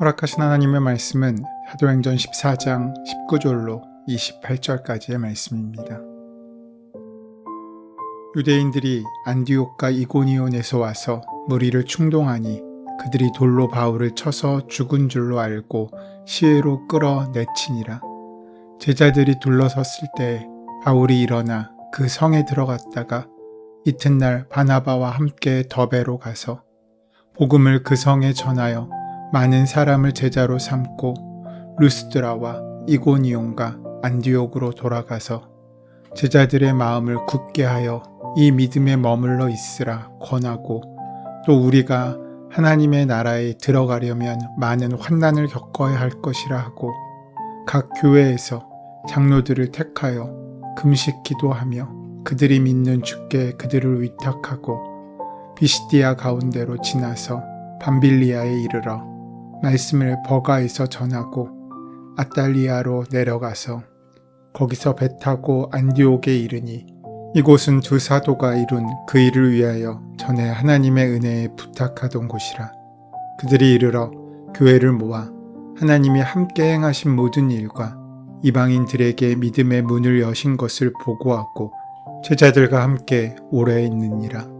허락하신 하나님의 말씀은 사도행전 14장 19절로 28절까지의 말씀입니다. 유대인들이 안디옥과 이고니온에서 와서 무리를 충동하니 그들이 돌로 바울을 쳐서 죽은 줄로 알고 시외로 끌어내치니라. 제자들이 둘러섰을 때 바울이 일어나 그 성에 들어갔다가 이튿날 바나바와 함께 더베로 가서 복음을 그 성에 전하여 많은 사람을 제자로 삼고 루스드라와 이고니온과 안디옥으로 돌아가서 제자들의 마음을 굳게 하여 이 믿음에 머물러 있으라 권하고 또 우리가 하나님의 나라에 들어가려면 많은 환난을 겪어야 할 것이라 하고 각 교회에서 장로들을 택하여 금식 기도하며 그들이 믿는 주께 그들을 위탁하고 비시디아 가운데로 지나서 밤빌리아에 이르러 말씀을 버가에서 전하고 아달리아로 내려가서 거기서 배 타고 안디옥에 이르니 이곳은 두 사도가 이룬 그 일을 위하여 전에 하나님의 은혜에 부탁하던 곳이라 그들이 이르러 교회를 모아 하나님이 함께 행하신 모든 일과 이방인들에게 믿음의 문을 여신 것을 보고하고 제자들과 함께 오래 있느니라.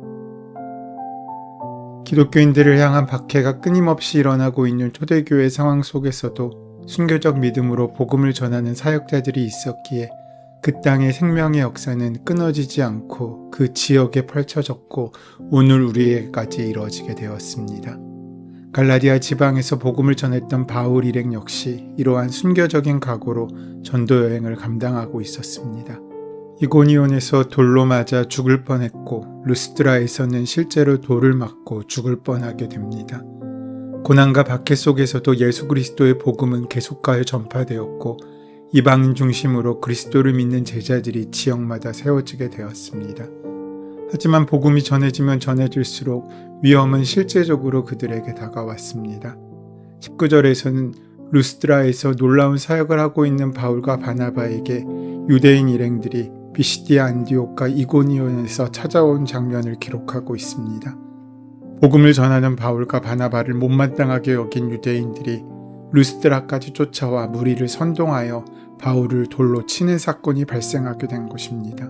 기독교인들을 향한 박해가 끊임없이 일어나고 있는 초대교회 상황 속에서도 순교적 믿음으로 복음을 전하는 사역자들이 있었기에 그 땅의 생명의 역사는 끊어지지 않고 그 지역에 펼쳐졌고 오늘 우리에게까지 이루어지게 되었습니다. 갈라디아 지방에서 복음을 전했던 바울 일행 역시 이러한 순교적인 각오로 전도 여행을 감당하고 있었습니다. 이고니온에서 돌로 맞아 죽을 뻔했고 루스드라에서는 실제로 돌을 맞고 죽을 뻔하게 됩니다. 고난과 박해 속에서도 예수 그리스도의 복음은 계속하여 전파되었고 이방인 중심으로 그리스도를 믿는 제자들이 지역마다 세워지게 되었습니다. 하지만 복음이 전해지면 전해질수록 위험은 실제적으로 그들에게 다가왔습니다. 19절에서는 루스드라에서 놀라운 사역을 하고 있는 바울과 바나바에게 유대인 일행들이 비시디아 안디옥과 이고니온에서 찾아온 장면을 기록하고 있습니다. 복음을 전하는 바울과 바나바를 못마땅하게 여긴 유대인들이 루스드라까지 쫓아와 무리를 선동하여 바울을 돌로 치는 사건이 발생하게 된 것입니다.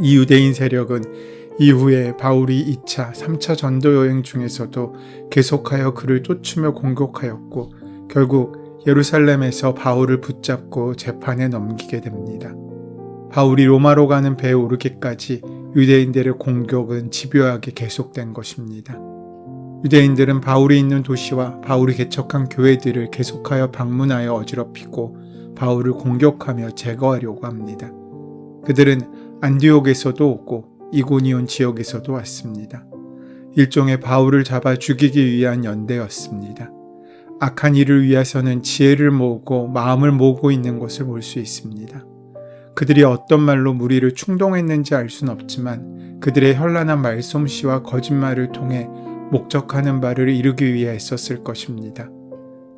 이 유대인 세력은 이후에 바울이 2차, 3차 전도 여행 중에서도 계속하여 그를 쫓으며 공격하였고 결국 예루살렘에서 바울을 붙잡고 재판에 넘기게 됩니다. 바울이 로마로 가는 배에 오르기까지 유대인들의 공격은 집요하게 계속된 것입니다. 유대인들은 바울이 있는 도시와 바울이 개척한 교회들을 계속하여 방문하여 어지럽히고 바울을 공격하며 제거하려고 합니다. 그들은 안디옥에서도 오고 이고니온 지역에서도 왔습니다. 일종의 바울을 잡아 죽이기 위한 연대였습니다. 악한 일을 위해서는 지혜를 모으고 마음을 모으고 있는 것을 볼 수 있습니다. 그들이 어떤 말로 무리를 충동했는지 알 수는 없지만 그들의 현란한 말솜씨와 거짓말을 통해 목적하는 바를 이루기 위해 애썼을 것입니다.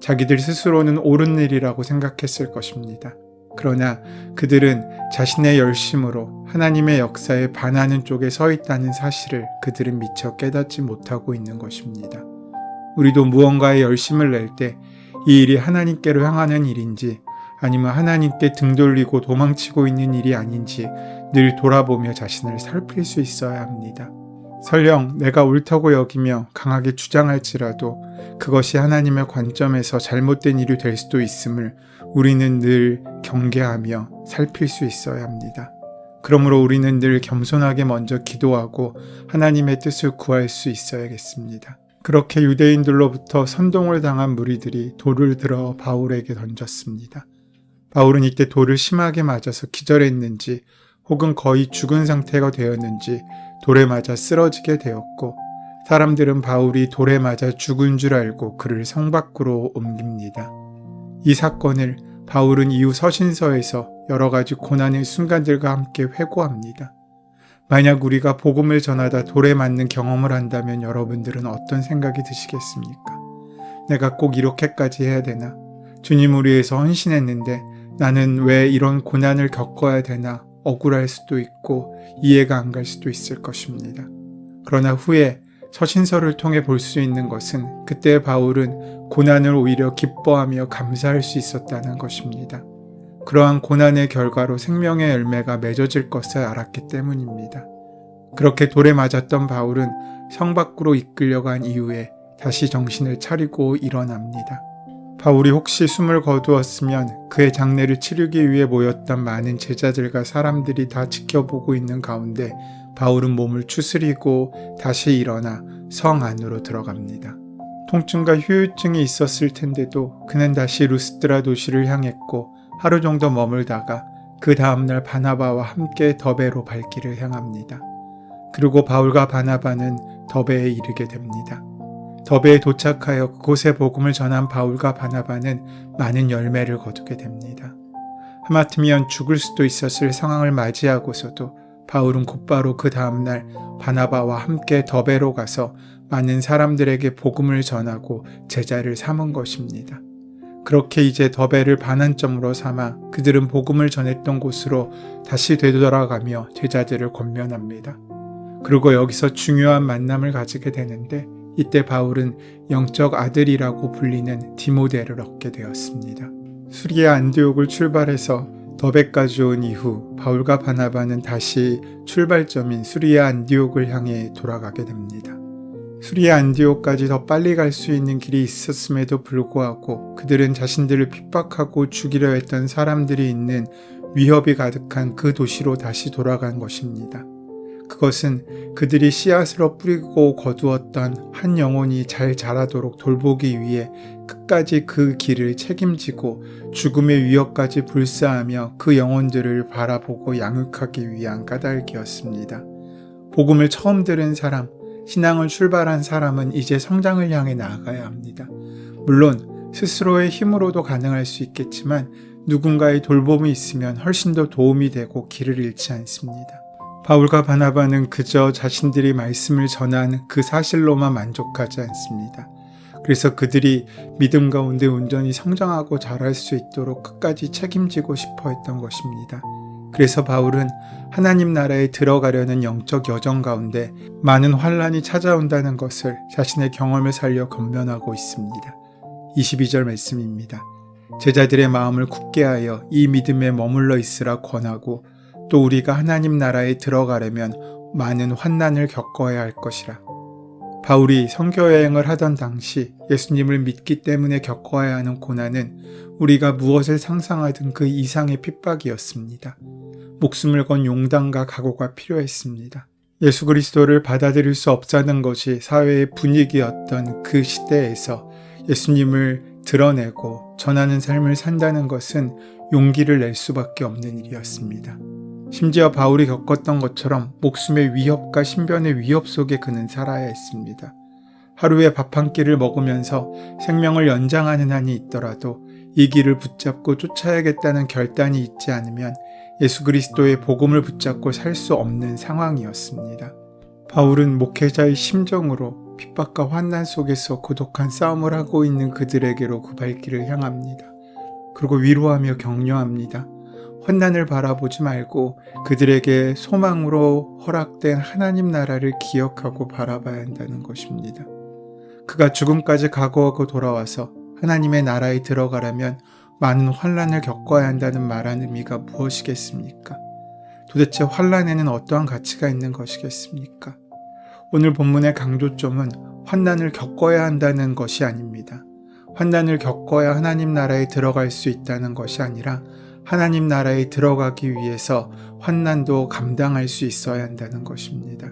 자기들 스스로는 옳은 일이라고 생각했을 것입니다. 그러나 그들은 자신의 열심으로 하나님의 역사에 반하는 쪽에 서 있다는 사실을 그들은 미처 깨닫지 못하고 있는 것입니다. 우리도 무언가에 열심을 낼 때 이 일이 하나님께로 향하는 일인지 아니면 하나님께 등 돌리고 도망치고 있는 일이 아닌지 늘 돌아보며 자신을 살필 수 있어야 합니다. 설령 내가 옳다고 여기며 강하게 주장할지라도 그것이 하나님의 관점에서 잘못된 일이 될 수도 있음을 우리는 늘 경계하며 살필 수 있어야 합니다. 그러므로 우리는 늘 겸손하게 먼저 기도하고 하나님의 뜻을 구할 수 있어야겠습니다. 그렇게 유대인들로부터 선동을 당한 무리들이 돌을 들어 바울에게 던졌습니다. 바울은 이때 돌을 심하게 맞아서 기절했는지 혹은 거의 죽은 상태가 되었는지 돌에 맞아 쓰러지게 되었고 사람들은 바울이 돌에 맞아 죽은 줄 알고 그를 성 밖으로 옮깁니다. 이 사건을 바울은 이후 서신서에서 여러 가지 고난의 순간들과 함께 회고합니다. 만약 우리가 복음을 전하다 돌에 맞는 경험을 한다면 여러분들은 어떤 생각이 드시겠습니까? 내가 꼭 이렇게까지 해야 되나? 주님 우리 위해서 헌신했는데 나는 왜 이런 고난을 겪어야 되나? 억울할 수도 있고 이해가 안 갈 수도 있을 것입니다. 그러나 후에 서신서를 통해 볼 수 있는 것은 그때 바울은 고난을 오히려 기뻐하며 감사할 수 있었다는 것입니다. 그러한 고난의 결과로 생명의 열매가 맺어질 것을 알았기 때문입니다. 그렇게 돌에 맞았던 바울은 성 밖으로 이끌려간 이후에 다시 정신을 차리고 일어납니다. 바울이 혹시 숨을 거두었으면 그의 장례를 치르기 위해 모였던 많은 제자들과 사람들이 다 지켜보고 있는 가운데 바울은 몸을 추스리고 다시 일어나 성 안으로 들어갑니다. 통증과 휴유증이 있었을 텐데도 그는 다시 루스드라 도시를 향했고 하루 정도 머물다가 그 다음날 바나바와 함께 더베로 발길을 향합니다. 그리고 바울과 바나바는 더베에 이르게 됩니다. 더베에 도착하여 그곳에 복음을 전한 바울과 바나바는 많은 열매를 거두게 됩니다. 하마터면 죽을 수도 있었을 상황을 맞이하고서도 바울은 곧바로 그 다음날 바나바와 함께 더베로 가서 많은 사람들에게 복음을 전하고 제자를 삼은 것입니다. 그렇게 이제 더베를 반환점으로 삼아 그들은 복음을 전했던 곳으로 다시 되돌아가며 제자들을 권면합니다. 그리고 여기서 중요한 만남을 가지게 되는데 이때 바울은 영적 아들이라고 불리는 디모데를 얻게 되었습니다. 수리아 안디옥을 출발해서 더베까지 온 이후 바울과 바나바는 다시 출발점인 수리아 안디옥을 향해 돌아가게 됩니다. 수리아 안디옥까지 더 빨리 갈 수 있는 길이 있었음에도 불구하고 그들은 자신들을 핍박하고 죽이려 했던 사람들이 있는 위협이 가득한 그 도시로 다시 돌아간 것입니다. 그것은 그들이 씨앗으로 뿌리고 거두었던 한 영혼이 잘 자라도록 돌보기 위해 끝까지 그 길을 책임지고 죽음의 위협까지 불사하며 그 영혼들을 바라보고 양육하기 위한 까닭이었습니다. 복음을 처음 들은 사람, 신앙을 출발한 사람은 이제 성장을 향해 나아가야 합니다. 물론 스스로의 힘으로도 가능할 수 있겠지만 누군가의 돌봄이 있으면 훨씬 더 도움이 되고 길을 잃지 않습니다. 바울과 바나바는 그저 자신들이 말씀을 전한 그 사실로만 만족하지 않습니다. 그래서 그들이 믿음 가운데 온전히 성장하고 자랄 수 있도록 끝까지 책임지고 싶어 했던 것입니다. 그래서 바울은 하나님 나라에 들어가려는 영적 여정 가운데 많은 환란이 찾아온다는 것을 자신의 경험을 살려 건면하고 있습니다. 22절 말씀입니다. 제자들의 마음을 굳게 하여 이 믿음에 머물러 있으라 권하고 또 우리가 하나님 나라에 들어가려면 많은 환난을 겪어야 할 것이라. 바울이 선교 여행을 하던 당시 예수님을 믿기 때문에 겪어야 하는 고난은 우리가 무엇을 상상하든 그 이상의 핍박이었습니다. 목숨을 건 용당과 각오가 필요했습니다. 예수 그리스도를 받아들일 수 없다는 것이 사회의 분위기였던 그 시대에서 예수님을 드러내고 전하는 삶을 산다는 것은 용기를 낼 수밖에 없는 일이었습니다. 심지어 바울이 겪었던 것처럼 목숨의 위협과 신변의 위협 속에 그는 살아야 했습니다. 하루에 밥 한 끼를 먹으면서 생명을 연장하는 한이 있더라도 이 길을 붙잡고 쫓아야겠다는 결단이 있지 않으면 예수 그리스도의 복음을 붙잡고 살 수 없는 상황이었습니다. 바울은 목회자의 심정으로 핍박과 환난 속에서 고독한 싸움을 하고 있는 그들에게로 그 발길을 향합니다. 그리고 위로하며 격려합니다. 환난을 바라보지 말고 그들에게 소망으로 허락된 하나님 나라를 기억하고 바라봐야 한다는 것입니다. 그가 죽음까지 각오하고 돌아와서 하나님의 나라에 들어가려면 많은 환란을 겪어야 한다는 말한 의미가 무엇이겠습니까? 도대체 환란에는 어떠한 가치가 있는 것이겠습니까? 오늘 본문의 강조점은 환난을 겪어야 한다는 것이 아닙니다. 환난을 겪어야 하나님 나라에 들어갈 수 있다는 것이 아니라 하나님 나라에 들어가기 위해서 환난도 감당할 수 있어야 한다는 것입니다.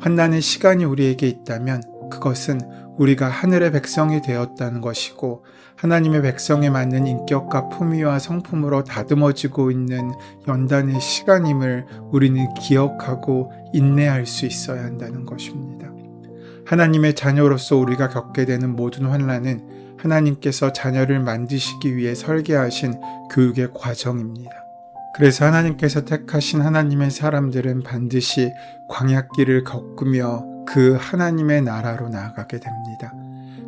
환난의 시간이 우리에게 있다면 그것은 우리가 하늘의 백성이 되었다는 것이고 하나님의 백성에 맞는 인격과 품위와 성품으로 다듬어지고 있는 연단의 시간임을 우리는 기억하고 인내할 수 있어야 한다는 것입니다. 하나님의 자녀로서 우리가 겪게 되는 모든 환란은 하나님께서 자녀를 만드시기 위해 설계하신 교육의 과정입니다. 그래서 하나님께서 택하신 하나님의 사람들은 반드시 광약길을 겪으며 그 하나님의 나라로 나아가게 됩니다.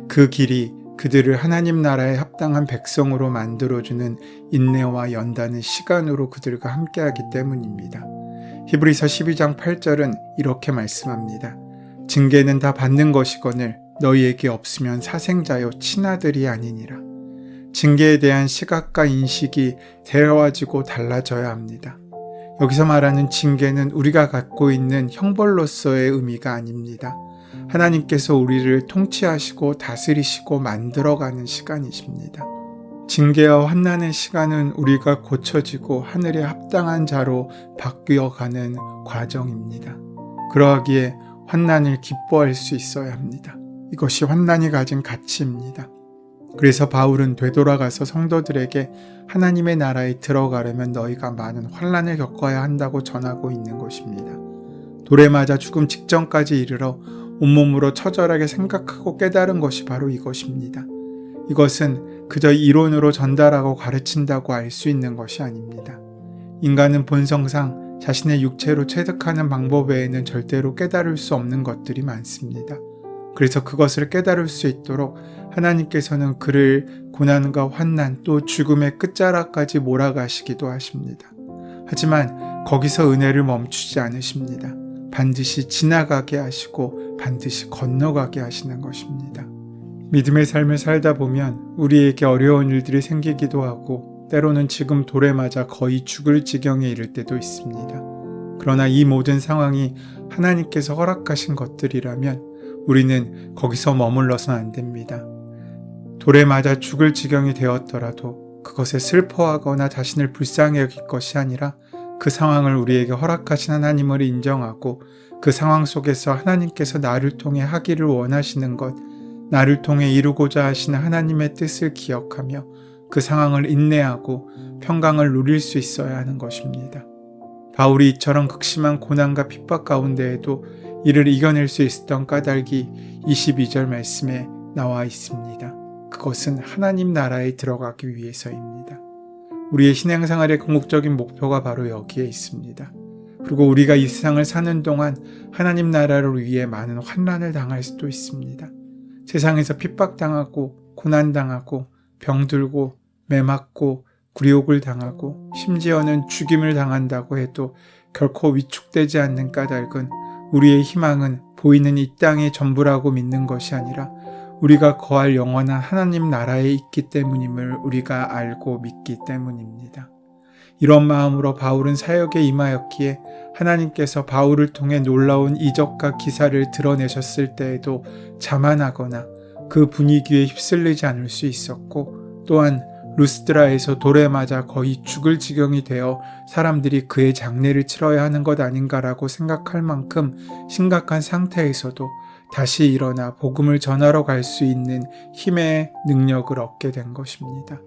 그 길이 그들을 하나님 나라에 합당한 백성으로 만들어주는 인내와 연단의 시간으로 그들과 함께하기 때문입니다. 히브리서 12장 8절은 이렇게 말씀합니다. 징계는 다 받는 것이거늘 너희에게 없으면 사생자요 친아들이 아니니라. 징계에 대한 시각과 인식이 대화지고 달라져야 합니다. 여기서 말하는 징계는 우리가 갖고 있는 형벌로서의 의미가 아닙니다. 하나님께서 우리를 통치하시고 다스리시고 만들어가는 시간이십니다. 징계와 환난의 시간은 우리가 고쳐지고 하늘에 합당한 자로 바뀌어가는 과정입니다. 그러하기에 환난을 기뻐할 수 있어야 합니다. 이것이 환난이 가진 가치입니다. 그래서 바울은 되돌아가서 성도들에게 하나님의 나라에 들어가려면 너희가 많은 환란을 겪어야 한다고 전하고 있는 것입니다. 돌에 맞아 죽음 직전까지 이르러 온몸으로 처절하게 생각하고 깨달은 것이 바로 이것입니다. 이것은 그저 이론으로 전달하고 가르친다고 알 수 있는 것이 아닙니다. 인간은 본성상 자신의 육체로 체득하는 방법 외에는 절대로 깨달을 수 없는 것들이 많습니다. 그래서 그것을 깨달을 수 있도록 하나님께서는 그를 고난과 환난 또 죽음의 끝자락까지 몰아가시기도 하십니다. 하지만 거기서 은혜를 멈추지 않으십니다. 반드시 지나가게 하시고 반드시 건너가게 하시는 것입니다. 믿음의 삶을 살다 보면 우리에게 어려운 일들이 생기기도 하고 때로는 지금 돌에 맞아 거의 죽을 지경에 이를 때도 있습니다. 그러나 이 모든 상황이 하나님께서 허락하신 것들이라면 우리는 거기서 머물러선 안 됩니다. 돌에 맞아 죽을 지경이 되었더라도 그것에 슬퍼하거나 자신을 불쌍히 여길 것이 아니라 그 상황을 우리에게 허락하신 하나님을 인정하고 그 상황 속에서 하나님께서 나를 통해 하기를 원하시는 것, 나를 통해 이루고자 하시는 하나님의 뜻을 기억하며 그 상황을 인내하고 평강을 누릴 수 있어야 하는 것입니다. 바울이 이처럼 극심한 고난과 핍박 가운데에도 이를 이겨낼 수 있었던 까닭이 22절 말씀에 나와 있습니다. 그것은 하나님 나라에 들어가기 위해서입니다. 우리의 신앙생활의 궁극적인 목표가 바로 여기에 있습니다. 그리고 우리가 이 세상을 사는 동안 하나님 나라를 위해 많은 환란을 당할 수도 있습니다. 세상에서 핍박당하고 고난당하고 병들고 매맞고 굴욕을 당하고 심지어는 죽임을 당한다고 해도 결코 위축되지 않는 까닭은 우리의 희망은 보이는 이 땅의 전부라고 믿는 것이 아니라 우리가 거할 영원한 하나님 나라에 있기 때문임을 우리가 알고 믿기 때문입니다. 이런 마음으로 바울은 사역에 임하였기에 하나님께서 바울을 통해 놀라운 이적과 기사를 드러내셨을 때에도 자만하거나 그 분위기에 휩쓸리지 않을 수 있었고 또한 루스드라에서 돌에 맞아 거의 죽을 지경이 되어 사람들이 그의 장례를 치러야 하는 것 아닌가라고 생각할 만큼 심각한 상태에서도 다시 일어나 복음을 전하러 갈 수 있는 힘의 능력을 얻게 된 것입니다.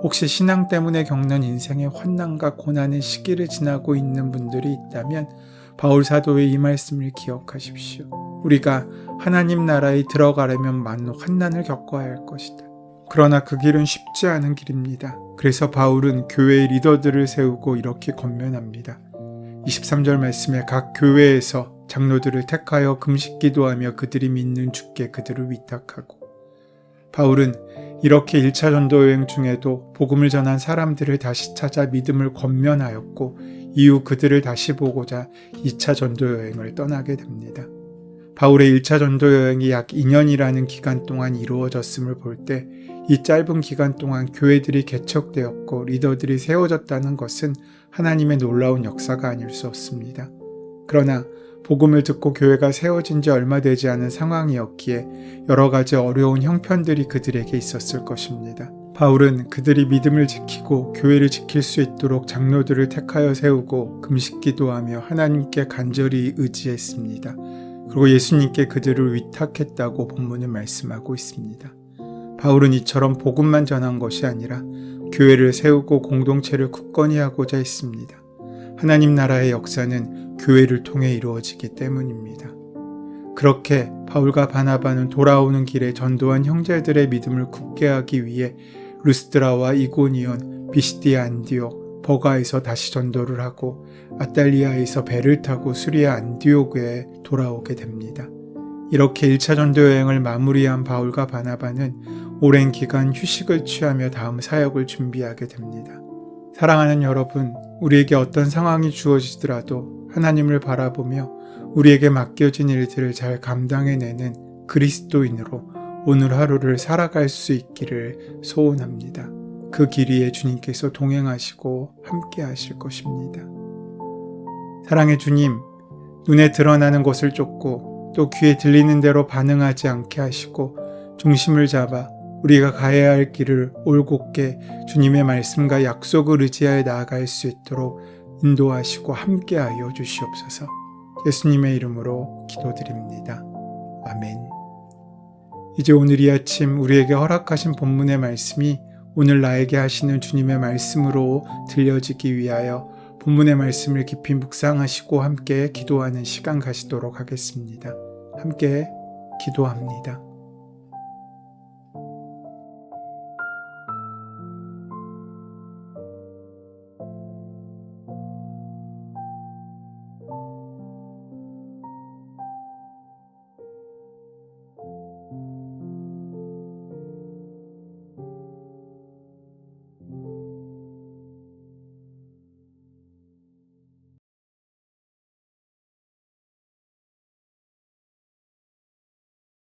혹시 신앙 때문에 겪는 인생의 환난과 고난의 시기를 지나고 있는 분들이 있다면 바울 사도의 이 말씀을 기억하십시오. 우리가 하나님 나라에 들어가려면 많은 환난을 겪어야 할 것이다. 그러나 그 길은 쉽지 않은 길입니다. 그래서 바울은 교회의 리더들을 세우고 이렇게 권면합니다. 23절 말씀에 각 교회에서 장로들을 택하여 금식 기도하며 그들이 믿는 주께 그들을 위탁하고 바울은 이렇게 1차 전도 여행 중에도 복음을 전한 사람들을 다시 찾아 믿음을 권면하였고 이후 그들을 다시 보고자 2차 전도 여행을 떠나게 됩니다. 바울의 1차 전도 여행이 약 2년이라는 기간 동안 이루어졌음을 볼 때 이 짧은 기간 동안 교회들이 개척되었고 리더들이 세워졌다는 것은 하나님의 놀라운 역사가 아닐 수 없습니다. 그러나 복음을 듣고 교회가 세워진 지 얼마 되지 않은 상황이었기에 여러 가지 어려운 형편들이 그들에게 있었을 것입니다. 바울은 그들이 믿음을 지키고 교회를 지킬 수 있도록 장로들을 택하여 세우고 금식 기도하며 하나님께 간절히 의지했습니다. 그리고 예수님께 그들을 위탁했다고 본문은 말씀하고 있습니다. 바울은 이처럼 복음만 전한 것이 아니라 교회를 세우고 공동체를 굳건히 하고자 했습니다. 하나님 나라의 역사는 교회를 통해 이루어지기 때문입니다. 그렇게 바울과 바나바는 돌아오는 길에 전도한 형제들의 믿음을 굳게 하기 위해 루스드라와 이고니온, 비시디아 안디옥, 버가에서 다시 전도를 하고 아달리아에서 배를 타고 수리아 안디옥에 돌아오게 됩니다. 이렇게 1차 전도 여행을 마무리한 바울과 바나바는 오랜 기간 휴식을 취하며 다음 사역을 준비하게 됩니다. 사랑하는 여러분, 우리에게 어떤 상황이 주어지더라도 하나님을 바라보며 우리에게 맡겨진 일들을 잘 감당해내는 그리스도인으로 오늘 하루를 살아갈 수 있기를 소원합니다. 그길 위에 주님께서 동행하시고 함께 하실 것입니다. 사랑의 주님, 눈에 드러나는 것을 쫓고 또 귀에 들리는 대로 반응하지 않게 하시고 중심을 잡아 우리가 가야 할 길을 올곧게 주님의 말씀과 약속을 의지하여 나아갈 수 있도록 인도하시고 함께하여 주시옵소서. 예수님의 이름으로 기도드립니다. 아멘. 이제 오늘 이 아침 우리에게 허락하신 본문의 말씀이 오늘 나에게 하시는 주님의 말씀으로 들려지기 위하여 본문의 말씀을 깊이 묵상하시고 함께 기도하는 시간 가지도록 하겠습니다. 함께 기도합니다.